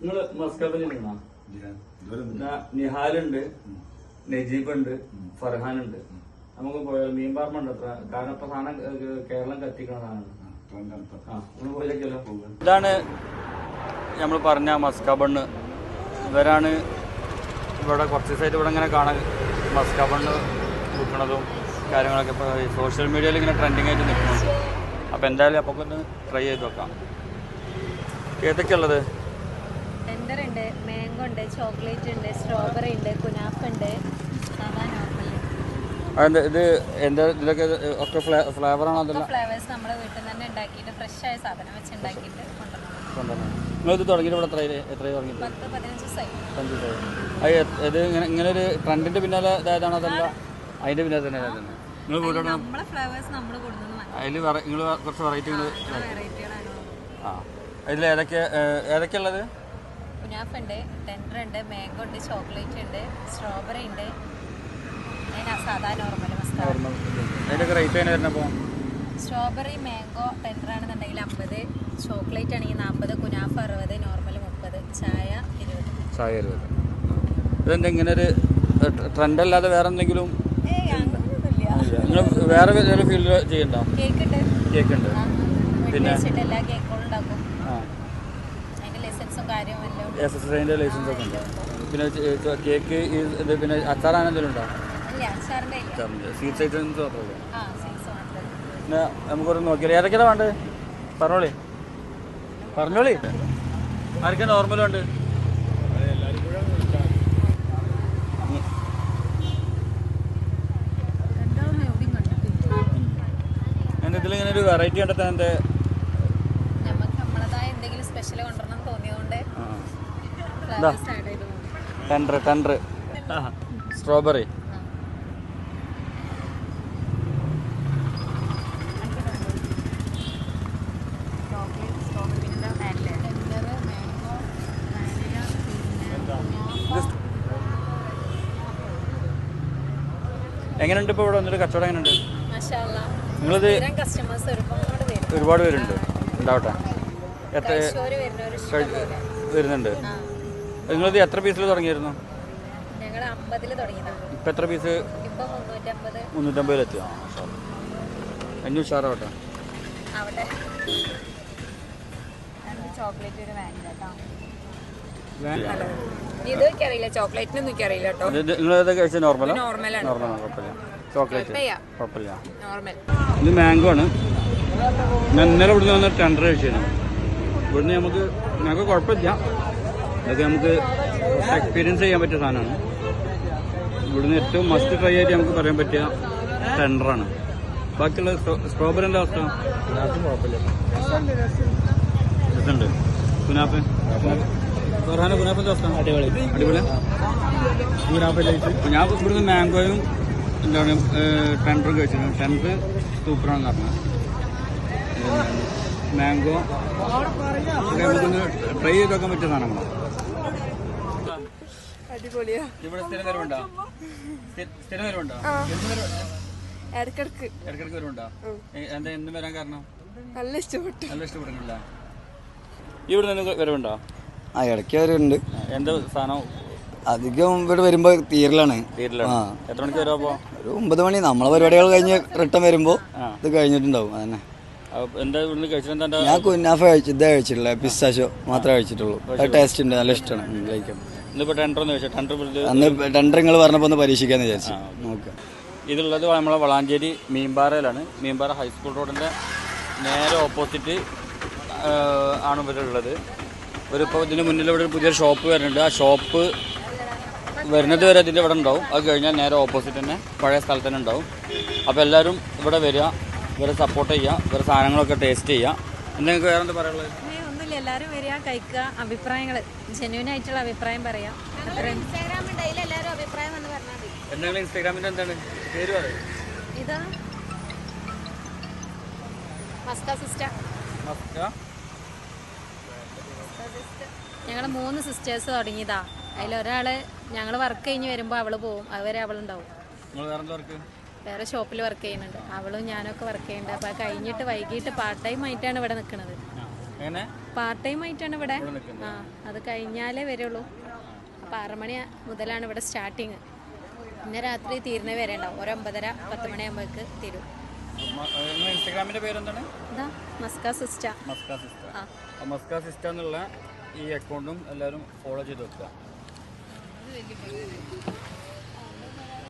നിങ്ങൾ മസ്കബിൽ നിഹാലുണ്ട് നജീബുണ്ട് ഫർഹാനുണ്ട്. നമുക്ക് പോയാൽ മീൻ പാർമുണ്ട് അത്ര കാരണം ഇപ്പൊ സാധനം കേരളം കത്തിക്കണതാണ് ഇതാണ് നമ്മൾ പറഞ്ഞ മസ്കാബണ്ണ്. ഇവരാണ് ഇവിടെ കുറച്ച് ദിവസമായിട്ട് ഇവിടെ ഇങ്ങനെ കാണാൻ മസ്കാബണ്ണ് വിൽക്കണതും കാര്യങ്ങളൊക്കെ ഇപ്പോൾ സോഷ്യൽ മീഡിയയിൽ ഇങ്ങനെ ട്രെൻഡിങ് ആയിട്ട് നിൽക്കുന്നുണ്ട്. അപ്പോൾ എന്തായാലും അപ്പോൾ ഒന്ന് ട്രൈ ചെയ്ത് നോക്കാം. ഏതൊക്കെയുള്ളത് ടെൻഡർ ഉണ്ട് മാംഗോ ഉണ്ട് ചോക്ലേറ്റ് ഉണ്ട് സ്ട്രോബെറി ഉണ്ട്. കുനാഫ് ഉണ്ട് ഇത് എന്താ ഇതിലൊക്കെ ഒക്കെ ഫ്ലേവറാണോ അതല്ല? ഫ്ലേവേഴ്സ് നമ്മൾ വീട്ടിൽ തന്നെ ഉണ്ടാക്കിയിട്ട് ഫ്രഷ് ആയ സാധനം വെച്ച് ഉണ്ടാക്കിയിട്ട് കൊണ്ടുവരണം കൊണ്ടുവന്നത് നിങ്ങളിത് തുടങ്ങിയിട്ട് ഇവിടെ എത്ര എത്ര തുടങ്ങി. ഇത് ഇങ്ങനെ ഇങ്ങനെ ഒരു ട്രെൻഡിന്റെ പിന്നാലെ ഇതായതാണോ അതല്ല? അതിന്റെ പിന്നാലെ തന്നെ തന്നെ. നിങ്ങൾ വീട്ടിൽ അതിൽ നിങ്ങൾ കുറച്ച് വെറൈറ്റികൾ ആ ഇതിൽ ഏതൊക്കെ ഏതൊക്കെയുള്ളത് കുനാഫ് ഉണ്ട് ടെൻഡർ ഉണ്ട് മാംഗോ ഉണ്ട് ചോക്ലേറ്റ് ഉണ്ട് സ്ട്രോബെറി ഉണ്ട് സാധാ നോർമൽ സ്ട്രോബെറി മാംഗോ ടെൻഡർ ആണെന്നുണ്ടെങ്കിൽ അമ്പത് ചോക്ലേറ്റ് ആണെങ്കിൽ നാൽപ്പത് കുനാഫ് അറുപത് നോർമൽ മുപ്പത് ചായ ഇരുപത്. ചായ ഇരുപത്. ഇതെന്താ ഇങ്ങനെ ഒരു ട്രെൻഡ് അല്ലാതെ വേറെ എന്തെങ്കിലും വേറെ ഫീൽഡ് ചെയ്യണ്ടോ? കേക്ക് ഉണ്ട് കേക്ക് ഉണ്ട് വീട്ടിൽ വെച്ചിട്ട് എല്ലാ കേക്കുകളും ഉണ്ടാക്കും ആ അതിന്റെ ലൈസൻസും കാര്യവും എല്ലാം ഉണ്ട് എസ് എസ് ഐന്റെ ലൈസൻസ് ഒക്കെ ഉണ്ട്. പിന്നെ കേക്ക് ഇത് പിന്നെ അച്ചാറാണ് എന്തെങ്കിലും ഉണ്ടോ? സ്വീറ്റ്സ് ഐറ്റംസ് മാത്രമല്ലേ പിന്നെ നമുക്കൊരു നോക്കിയാലേ. ഏതൊക്കെയാണ് വേണ്ടത്? പറഞ്ഞോളി. പറഞ്ഞോളി. ആർക്കാ നോർമൽ ഉണ്ട്? ഇതിലിങ്ങനെ ഒരു വെറൈറ്റി കണ്ടെത്താൻ എന്റെ ടെൻഡർ ടെൻഡർ സ്ട്രോബെറി എങ്ങനെയുണ്ട് ഇപ്പോൾ ഇവിടെ? വന്നിട്ട് കച്ചവടം എങ്ങനെയുണ്ട് നിങ്ങളിത് ഒരുപാട് പേര് ഒരുപാട് പേരുണ്ട്. ഉണ്ടാവട്ടെ. വരുന്നുണ്ട്. നിങ്ങളിത് എത്ര പീസിൽ തുടങ്ങിയിരുന്നു? ഞങ്ങൾ അമ്പതിൽ തുടങ്ങിയതാണ് ഇപ്പം എത്ര പീസ് ഇപ്പൊ മുന്നൂറ്റമ്പത്. മുന്നൂറ്റമ്പതിലെത്തി ആ അഞ്ഞൂറ് ഉഷാറാവട്ടെ. അവിടെ ചോക്ലേറ്റ് ഒരു വാനില കേട്ടോ. ഇത് എനിക്കറിയില്ല ചോക്ലേറ്റിന് ഒന്നും എനിക്കറിയില്ല കേട്ടോ. നിങ്ങൾ ഏതാ കഴിച്ചത് നോർമലോ നോർമലാണ് നോർമലാണ് കുഴപ്പമില്ല. ചോക്ലേറ്റ് കുഴപ്പമില്ല. നോർമൽ ഇത് മാംഗോ ആണ്. ഞാൻ ഇന്നലെ ഇവിടുന്ന് വന്ന ടെൻഡർ കഴിച്ചിരുന്നു. ഇവിടുന്ന് നമുക്ക് ഞങ്ങൾക്ക് കുഴപ്പമില്ല. ഇതൊക്കെ നമുക്ക് എക്സ്പീരിയൻസ് ചെയ്യാൻ പറ്റിയ സാധനമാണ്. ഇവിടുന്ന് ഏറ്റവും മസ്റ്റ് ട്രൈ ആയിട്ട് നമുക്ക് പറയാൻ പറ്റിയ ടെൻഡറാണ് ബാക്കിയുള്ള സ്ട്രോബെറിന്റെ അവസ്ഥ? രസമുണ്ട് കുനാപ്പ് ഫർഹാന കുനാപ്പിന്റെ അവസ്ഥ? അടിപൊളി. അടിപൊളി. ഞാൻ ഇവിടുന്ന് മാംഗോയും എന്താണ് ടെൻഡറും കഴിച്ചിരുന്നു ടെൻഡർ സൂപ്പറാണ് പറഞ്ഞത്. മാംഗോ. നമുക്കൊന്ന് ട്രൈ ചെയ്ത് നോക്കാൻ പറ്റിയ സാധനങ്ങളാണ്. അടിപൊളിയാ. ഇവിടെ സ്ഥിരം വരുമുണ്ടോ സ്ഥിരം വരുമുണ്ടോ ഇടക്കിടക്ക്. ഇടയ്ക്കിടയ്ക്ക് വരുമുണ്ടോ എന്താ എന്നും വരാൻ കാരണം? നല്ല ഇഷ്ടപ്പെട്ടു. നല്ല ഇഷ്ടപ്പെടുന്നില്ല ഇവിടെ നിന്ന് വരുമുണ്ടോ ആ ഇടയ്ക്ക് എന്താ സാധനം? അധികം ഇവിടെ വരുമ്പോ തീരലാണ്. എത്ര മണിക്ക് ഒരു ഒമ്പത് മണി. നമ്മളെ പരിപാടികൾ കഴിഞ്ഞ് റിട്ടേൺ വരുമ്പോ. ഇത് കഴിഞ്ഞിട്ടുണ്ടാവും അതന്നെ. ഞാൻ കുന്നാഫ കഴിച്ചു ഇതേ കഴിച്ചിട്ടില്ല പിസ്താശോ മാത്രമേ കഴിച്ചിട്ടുള്ളൂ. ടേസ്റ്റ് ഉണ്ട്. നല്ല ഇഷ്ടമാണ്. കഴിക്കാം. അന്ന് ടെൻഡർ നിങ്ങൾ പറഞ്ഞപ്പോൾ ഒന്ന് പരീക്ഷിക്കാന്ന് വിചാരിച്ചു. നോക്കാം. ഇതുള്ളത് നമ്മളെ വളാഞ്ചേരി മീൻപാറയിലാണ്. മീൻപാറ ഹൈസ്കൂൾ റോഡിന്റെ നേരെ ഓപ്പോസിറ്റ് ആണ് ഇവരുള്ളത്. ഇവരിപ്പോൾ ഇതിന് മുന്നിൽ ഇവിടെ ഒരു പുതിയൊരു ഷോപ്പ് വരുന്നുണ്ട്. ആ ഷോപ്പ് വരുന്നത് വരെ ഇതിന്റെ ഇവിടെ ഉണ്ടാവും. അത് കഴിഞ്ഞാൽ നേരെ ഓപ്പോസിറ്റ് തന്നെ പഴയ സ്ഥലത്ത് തന്നെ ഉണ്ടാവും. അപ്പോൾ എല്ലാവരും ഇവിടെ വരിക ഇവരെ സപ്പോർട്ട് ചെയ്യുക ഇവരെ സാധനങ്ങളൊക്കെ ടേസ്റ്റ് ചെയ്യുക. എന്തെങ്കിലും വേറെ എന്താ പറയാനുള്ളത്? ഒന്നുമില്ല എല്ലാവരും വരിക കഴിക്കുക അഭിപ്രായങ്ങൾ ജെന്യൂൻ ആയിട്ടുള്ള അഭിപ്രായം പറയാം. എന്തെങ്കിലും എന്താണ് പേര് ഇതാ. മസ്ക സിസ്റ്റർ. ഞങ്ങൾ മൂന്ന് സിസ്റ്റേഴ്സ് തുടങ്ങിയതാ. അതിലൊരാൾ ഞങ്ങൾ വർക്ക് കഴിഞ്ഞ് വരുമ്പോൾ അവൾ പോവും. അതുവരെ അവളുണ്ടാവും. വേറെ ഷോപ്പിൽ വർക്ക് ചെയ്യുന്നുണ്ട്. അവളും ഞാനൊക്കെ വർക്ക് ചെയ്യുന്നുണ്ട്. അപ്പോൾ കഴിഞ്ഞിട്ട് വൈകിട്ട് പാർട്ട് ടൈം ആയിട്ടാണ് ഇവിടെ നിൽക്കുന്നത് എങ്ങനെ? പാർട്ട് ടൈം ആയിട്ടാണ് ഇവിടെ. ആ അത് കഴിഞ്ഞാലേ വരുള്ളൂ. അപ്പം ആറുമണി മുതലാണ് ഇവിടെ സ്റ്റാർട്ടിങ് പിന്നെ രാത്രി തീരുന്ന വരെ ഉണ്ടാവും. ഒരു ഒമ്പതര പത്ത് മണിയാകുമ്പോഴേക്ക് തീരും. ഇൻസ്റ്റാഗ്രാമിന്റെ പേരെന്താണ്? ഇതാ മസ്ക സിസ്റ്റ മസ്ക സിസ്റ്റ ആ. മസ്ക സിസ്റ്റർ എന്നുള്ള ഈ അക്കൗണ്ടും എല്ലാവരും ഫോളോ ചെയ്ത് വെക്കുക.